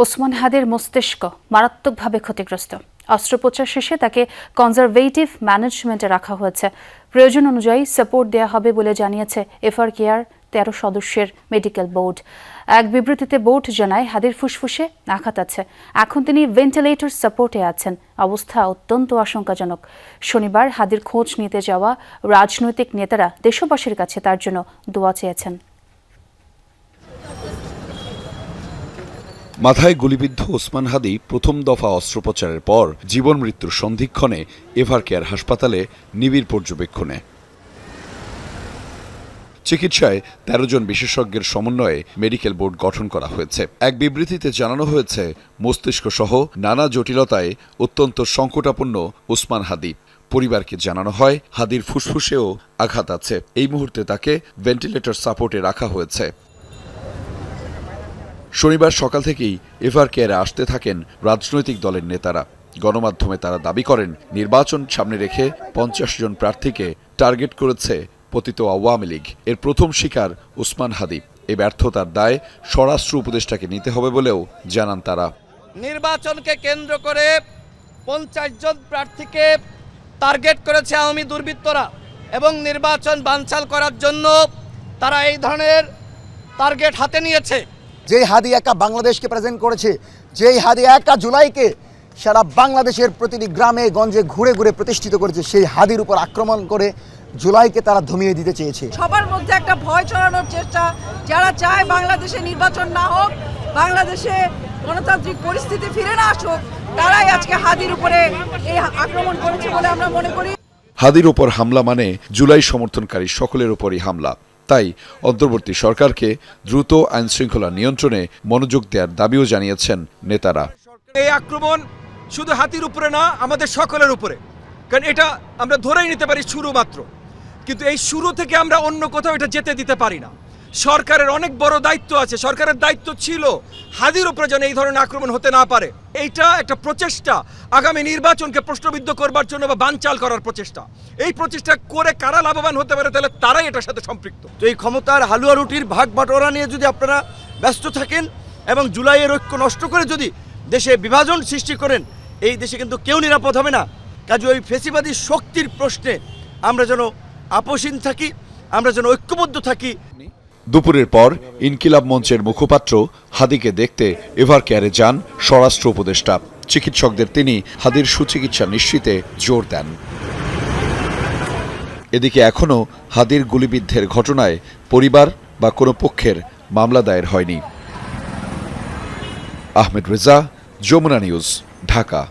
ওসমান হাদের মস্তিষ্ক মারাত্মকভাবে ক্ষতিগ্রস্ত। অস্ত্রোপচার শেষে তাকে কনজারভেটিভ ম্যানেজমেন্টে রাখা হয়েছে। প্রয়োজন অনুযায়ী সাপোর্ট দেওয়া হবে বলে জানিয়েছে এফআর কেয়ার তেরো সদস্যের মেডিকেল বোর্ড এক বিবৃতিতে বোর্ড জানায়, হাদের ফুসফুসে আঘাত আছে। এখন তিনি ভেন্টিলেটর সাপোর্টে আছেন। অবস্থা অত্যন্ত আশঙ্কাজনক। শনিবার হাদির খোঁজ নিতে যাওয়া রাজনৈতিক নেতারা দেশবাসীর কাছে তার জন্য দোয়া চেয়েছেন। মাথায় গুলিবিদ্ধ ওসমান হাদি প্রথম দফা অস্ত্রোপচারের পর জীবন মৃত্যুর সন্ধিক্ষণে এভার কেয়ার হাসপাতালে নিবিড় পর্যবেক্ষণে। চিকিৎসায় তেরো জন বিশেষজ্ঞের সমন্বয়ে মেডিকেল বোর্ড গঠন করা হয়েছে। এক বিবৃতিতে জানানো হয়েছে মস্তিষ্ক সহ নানা জটিলতায় অত্যন্ত সংকটাপন্ন ওসমান হাদি। পরিবারকে জানানো হয়, হাদির ফুসফুসেও আঘাত আছে। এই মুহূর্তে তাকে ভেন্টিলেটর সাপোর্টে রাখা হয়েছে। শনিবার সকাল থেকেই এভার কেয়ারে আসতে থাকেন রাজনৈতিক দলের নেতারা। গণমাধ্যমে তারা দাবি করেন, নির্বাচন সামনে রেখে পঞ্চাশ জন প্রার্থীকে টার্গেট করেছে পতিত আওয়ামী লীগ। এর প্রথম শিকার উসমান হাদি। এই ব্যর্থতার দায় স্বরাষ্ট্র উপদেষ্টাকে নিতে হবে বলেও জানান তারা। নির্বাচনকে কেন্দ্র করে পঞ্চাশ জন প্রার্থীকে টার্গেট করেছে আওয়ামী দুর্বৃত্তরা এবং নির্বাচন বানচাল করার জন্য তারা এই ধরনের টার্গেট হাতে নিয়েছে। যেই হাদি একা বাংলাদেশকে প্রেজেন্ট করেছে যেই হাদি একা জুলাইকে সারা বাংলাদেশের প্রতিটি গ্রামে গঞ্জে ঘুরে ঘুরে প্রতিষ্ঠিত করেছে সেই হাদির উপর আক্রমণ করে জুলাইকে তারা ধমিয়ে দিতে চেয়েছে। সবার মধ্যে একটা ভয় ছড়ানোর চেষ্টা যারা চায় বাংলাদেশে নির্বাচন না হোক বাংলাদেশে গণতান্ত্রিক পরিস্থিতি ফিরে না আসুক তারাই আজকে হাদির উপরে এই আক্রমণ করেছে বলে আমরা মনে করি। হাদির উপর হামলা মানে জুলাই সমর্থনকারী সকলের উপরই হামলা। তাই অন্তর্বর্তী সরকারকে দ্রুত আইনশৃঙ্খলা নিয়ন্ত্রণে মনোযোগ দেওয়ার দাবিও জানিয়েছেন নেতারা। এই আক্রমণ শুধু হাতির উপরে না, আমাদের সকলের উপরে। কারণ এটা আমরা ধরেই নিতে পারি শুরু মাত্র কিন্তু এই শুরু থেকে আমরা অন্য কোথাও এটা যেতে দিতে পারি না। সরকারের অনেক বড় দায়িত্ব আছে। সরকারের দায়িত্ব ছিল হাদির উপরে যেন এই ধরনের আক্রমণ হতে না পারে। এইটা একটা প্রচেষ্টা আগামী নির্বাচনকে প্রশ্নবিদ্ধ করবার জন্য বা বানচাল করার প্রচেষ্টা। এই প্রচেষ্টা করে কারা লাভবান হতে পারে তাহলে তারাই এটার সাথে সম্পৃক্ত। তো এই ক্ষমতার হালুয়া রুটির ভাগ বাটোয়ারা নিয়ে যদি আপনারা ব্যস্ত থাকেন এবং জুলাইয়ের ঐক্য নষ্ট করে যদি দেশে বিভাজন সৃষ্টি করেন, এই দেশে কিন্তু কেউ নিরাপদ হবে না। কাজে ওই ফেসিবাদী শক্তির প্রশ্নে আমরা যেন আপোষহীন থাকি, আমরা যেন ঐক্যবদ্ধ থাকি দুপুরের পর ইনকিলাব মঞ্চের মুখপাত্র হাদিকে দেখতে এভার কেয়ারে যান স্বরাষ্ট্র উপদেষ্টা। চিকিৎসকদের তিনি হাদির সুচিকিৎসা নিশ্চিতে জোর দেন। এদিকে এখনও হাদির গুলিবিদ্ধের ঘটনায় পরিবার বা কোনো পক্ষের মামলা দায়ের হয়নি। আহমেদ রেজা, যমুনা নিউজ, ঢাকা।